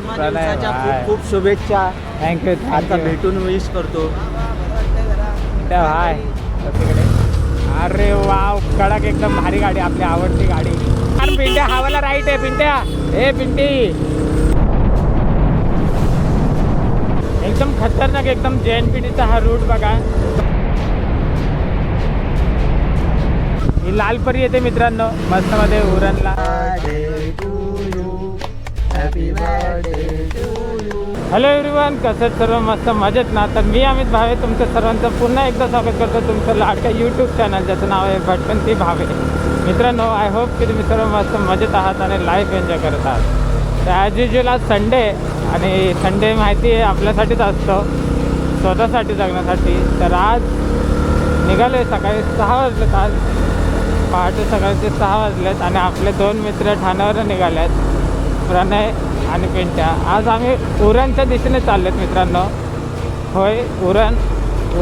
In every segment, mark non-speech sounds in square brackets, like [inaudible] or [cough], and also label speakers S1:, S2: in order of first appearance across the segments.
S1: प्रणय भाई
S2: खूप खूप शुभेच्छा.
S1: थँक्यू
S2: आता
S1: थँक्यू
S2: भेटून विश करतो.
S1: तिकडे अरे वाव कडक एकदम भारी गाडी आपली आवडती गाडी. अरे पिंट्या हवाला राईट आहे पिंट्या. ए पिंटी. एकदम खतरनाक एकदम जे एन पी टीचा हा रूट बघा. ही लालपरी येते मित्रांनो. मस्त मध्ये उरणला. हॅलो एव्हरीवन कसं सर्व? मस्त मजेत ना? तर मी अमित भावे तुमचं सर्वांचं पुन्हा एकदा स्वागत करतो तुमचं लाडक्या यूट्यूब चॅनल ज्याचं नाव आहे भटकंती भावे. मित्रांनो आय होप की तुम्ही सर्व मस्त मजेत आहात आणि लाईफ एन्जॉय करत आहात. तर ॲज युजल आज संडे आणि संडे माहिती आहे आपल्यासाठीच असतो. स्वतःसाठी जगण्यासाठी. तर आज निघालो आहे सकाळी सहा वाजलेत आज. पहाटे सकाळचे सहा वाजलेत आणि आपले दोन मित्र ठाण्यावर निघाले आहेत प्रणय आणि पेंट्या आज आम्ही उरणच्या दिशेने चाललेत आहेत मित्रांनो. होय उरण.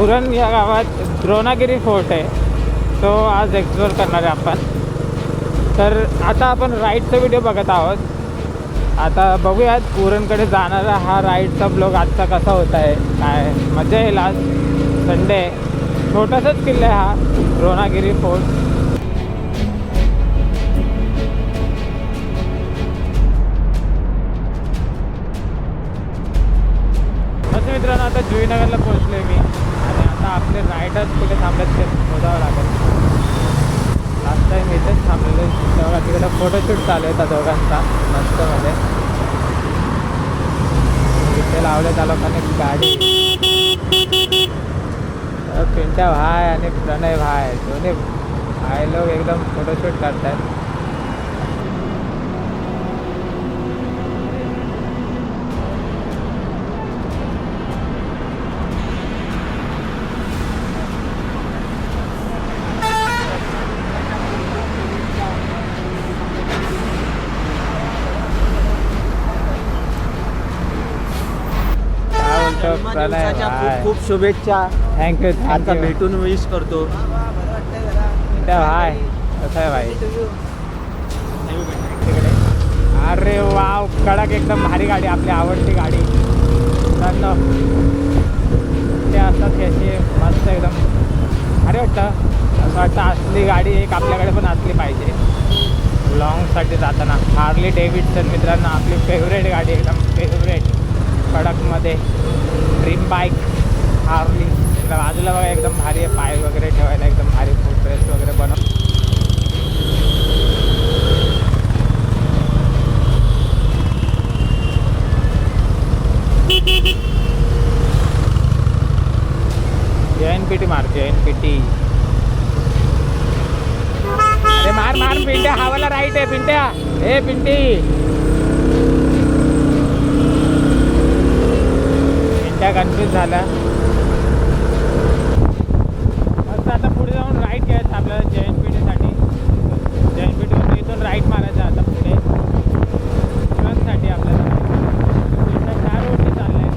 S1: उरण या गावात द्रोणागिरी फोर्ट आहे. तो आज एक्सप्लोर करणार आहे आपण. तर आता आपण राईडचा व्हिडिओ बघत आहोत. आता बघूयात उरणकडे जाणारा हा राईडचा ब्लॉग आजचा कसा होत आहे काय? मजा येईल आज. संडे छोटासाच किल्ला आहे हा द्रोणागिरी फोर्ट. मित्रांनो आता जुईनगरला पोहोचलो आहे मी. आणि आता आपले रायडर्स कुठे थांबलेत ते शोधावं लागेल. लास्ट टाईम इथेच थांबलेले तेव्हा तिकडे फोटोशूट चालू आहे त्या दोघांचा मस्तमध्ये. इथे लावले त्या लोकांनी गाडी. पिंट्या भाय आणि प्रणय भाय दोन्ही भाय लोक एकदम फोटोशूट करतात
S2: जन्मदिवसाच्या खूप खूप शुभेच्छा.
S1: थँक्यू
S2: आता
S1: थँक्यू
S2: भेटून विश करतो.
S1: भाय कसं आहे भाई? अरे वाव कडक एकदम भारी गाडी आपली आवडती गाडी. ते असतात की अशी मस्त एकदम. भारी वाटतं. असं वाटतं असली गाडी एक आपल्याकडे पण असली पाहिजे. लॉंगसाठी जाताना. हार्ली डेव्हिडसन मित्रांनो आपली फेवरेट गाडी एकदम फेवरेट कडकमध्ये. ड्रीम बाईक हार्ली इकडं बाजूला बघा एकदम भारी आहे. पाय वगैरे ठेवायला एकदम भारी फूड ड्रेस वगैरे बनव एन पी टी मारते एन पी टी अरे मार मार पिंट्या हवाला राईट आहे पिंट्या. हे पिंटी. त्या कन्फ्यूज झाला मस्त आता पुढे जाऊन राईट घ्यायचं आपल्याला जे एन पी टीसाठी जे एन पी टीवरून इथून राईट मारायचं आता पुढे साठी आपल्याला पिंट्या त्या रोडने चाललाय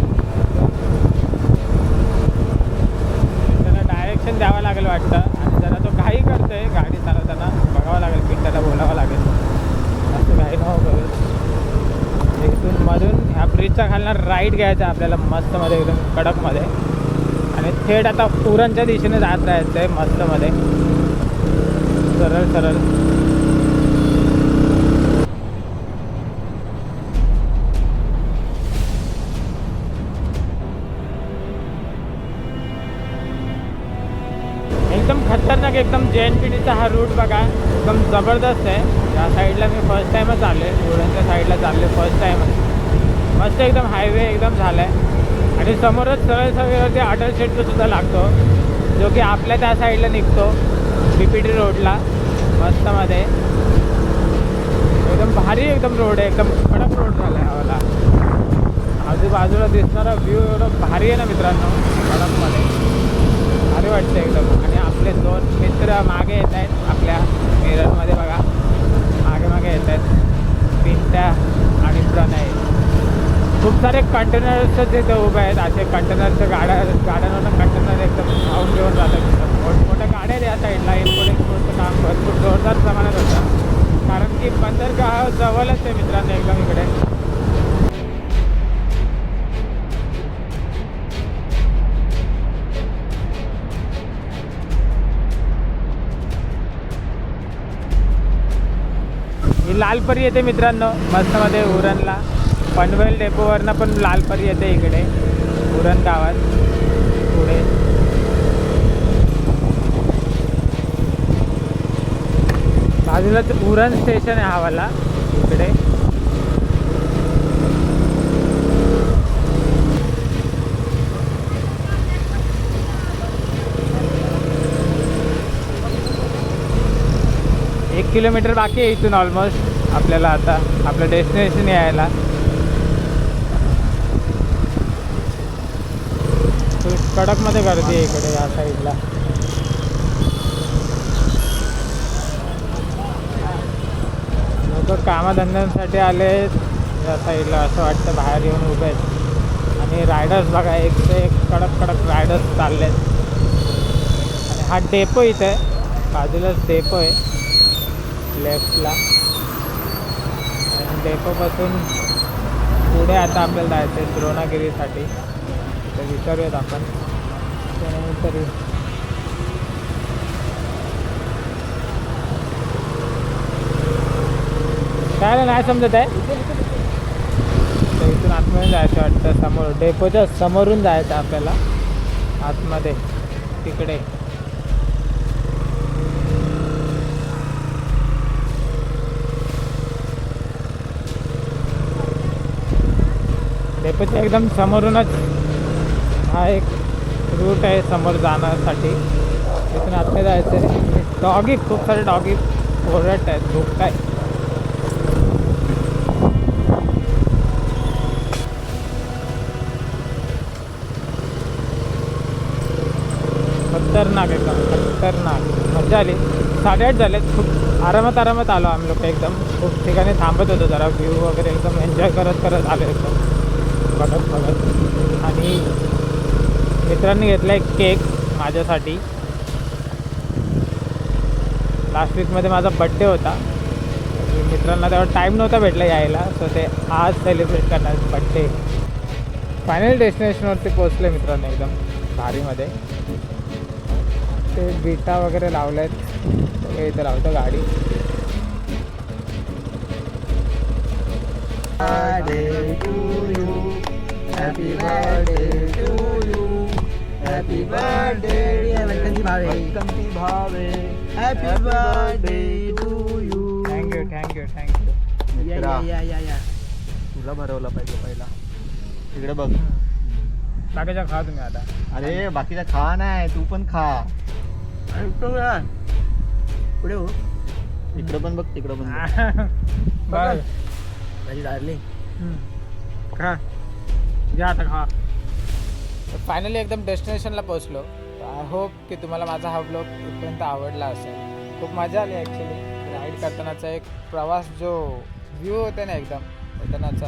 S1: त्याला डायरेक्शन द्यावं लागेल वाटतं आणि जरा तो घाई करतोय गाडी चालवताना बघावं लागेल पिंट्याला बोलावं लागेल असं घाई नको करू इथून मधून ह्या ब्रिजच्या खालनं राईट घ्यायचा आपल्याला मस्तमध्ये एकदम कडकमध्ये. आणि थेट आता उरणच्या दिशेने जात राहायचं आहे मस्तमध्ये. सरळ सरळ. एकदम खतरनाक एकदम जे एन पी टीचा हा रूट बघा. एकदम जबरदस्त आहे. या साईडला मी फर्स्ट टाईमच आले उरणच्या साईडला चालले फर्स्ट टाईमच मस्त एकदम हायवे एकदम झाला आहे आणि समोरच सरळ सरळवरती अटल शेडचंसुद्धा लागतो जो की आपल्या त्या साईडला निघतो बी पी टी रोडला मस्तमध्ये एकदम भारी एकदम रोड आहे एकदम कडक रोड झाला आहे हवाला आजूबाजूला दिसणारा व्ह्यू एवढं भारी आहे ना मित्रांनो कडकमध्ये. भारी वाटतं एकदम. आणि आपले दोन मित्र मागे येत आहेत आपल्या मिररमध्ये बघा. मागे मागे येत आहेत. पिंट्या आणि प्रणय. खूप सारे कंटेनरचं तिथं उभे आहेत. असे कंटेनरचं गाड्या गाड्यांवरून कंटेनर एकदम खाऊन घेऊन जातात मोठमोठ्या गाड्या या साईडला इम्पोर्ट एक्सपोर्टचं काम भरपूर जोरदार प्रमाणात होतं. कारण की बंदरगाह जवळच आहे मित्रांनो एकदम इकडे. लालपरी येते मित्रांनो. मस्तमध्ये उरणला. पनवेल डेपोवरनं पण लालपरी येते इकडे. उरण गावात. पुढे. बाजूलाच उरण स्टेशन आहे हावाला. इकडे. एक किलोमीटर बाकी आहे इथून ऑलमोस्ट आपल्याला आता. आपलं डेस्टिनेशन यायला. कडकमध्ये गर्दी आहे इकडे या साईडला. लोक कामाधंद्यांसाठी आले या साईडला असं वाटतं बाहेर येऊन उभे आहेत. आणि रायडर्स बघा एक ते एक कडक कडक रायडर्स चालले आहेत. आणि हा डेपो इथे आहे. बाजूलाच डेपो आहे लेफ्टला. आणि डेपोपासून पुढे आता आपल्याला जायचं आहे द्रोणागिरीसाठी. तर विचारूयात आपण. तरी काय नाही समजत आहे? तर इथून आतमध्ये जायचं वाटतं समोर डेपोच्या समोरून जायचं आपल्याला. आतमध्ये तिकडे. डेपोच्या एकदम समोरूनच हा एक रूट आहे समोर जाण्यासाठी. तिथून आतमध्ये जायचं आहे डॉगी खूप सारे डॉगी ओरडत आहेत. खूप काय? खतरनाक एकदम खतरनाक. मजा आली. साडेआठ झाले खूप आरामात आरामात आलो आम्ही लोक एकदम. खूप ठिकाणी थांबत होतो जरा. व्ह्यू वगैरे एकदम एन्जॉय करत करत आलो एकदम. बघत बघत. आणि मित्रांनी घेतला एक केक माझ्यासाठी. लास्ट वीकमध्ये माझा बड्डे होता. मित्रांना तेव्हा टाईम नव्हता भेटला यायला सो ते आज सेलिब्रेट करणार बड्डे फायनल डेस्टिनेशनवरती पोचले मित्रांनो एकदम भारीमध्ये. ते बिटा वगैरे लावले आहेत हे इथं लावतो गाडी.
S2: Birthday to Happy birthday,
S3: वेलकमजी Bhave.
S2: वेलकमजी Bhave.
S3: Happy birthday to you.
S1: Thank you thank you thank you
S3: या या या या
S2: तुला भरवलं पाहिजे पहिला. इकडे बघ.
S1: बाकीच्या खा तुम्ही आता.
S2: अरे बाकीचा खा नाही तू पण खा?
S3: पुढे हो
S2: इकडे पण बघ तिकडे पण बघ. [laughs]
S1: बरं
S3: माझी डार्लिंग
S1: खा. घ्या आता खा. फायनली एकदम डेस्टिनेशनला पोहोचलो. आय होप की तुम्हाला माझा हा ब्लॉग इथपर्यंत आवडला असेल. खूप मजा आली ॲक्च्युली राईड करतानाचा एक प्रवास जो व्ह्यू होते ना एकदम येतानाचा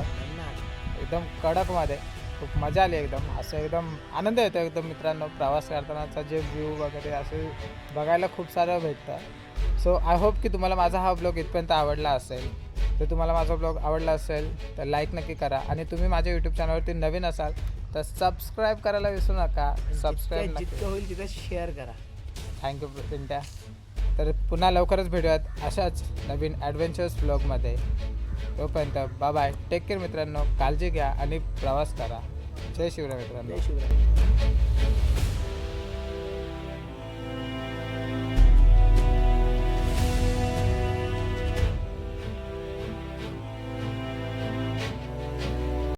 S1: एकदम कडकमध्ये खूप मजा आली एकदम. असं एकदम आनंद येतो एकदम मित्रांनो प्रवास करतानाचा जे व्ह्यू वगैरे असे बघायला खूप सारं भेटतं. सो आय होप की तुम्हाला माझा हा ब्लॉग इथपर्यंत आवडला असेल. तर तुम्हाला माझा ब्लॉग आवडला असेल तर लाईक नक्की करा. आणि तुम्ही माझ्या यूट्यूब चॅनलवरती नवीन असाल तर सबस्क्राईब करायला विसरू नका. सबस्क्राईब
S3: जितकं होईल तिथं शेअर करा.
S1: थँक्यू पिंट्या तर पुन्हा लवकरच भेटूयात अशाच नवीन ॲडव्हेंचर्स ब्लॉगमध्ये तोपर्यंत बाय बाय टेक केअर मित्रांनो. काळजी घ्या आणि प्रवास करा. जय शिवराय मित्रांनो.
S3: जय शिवराय.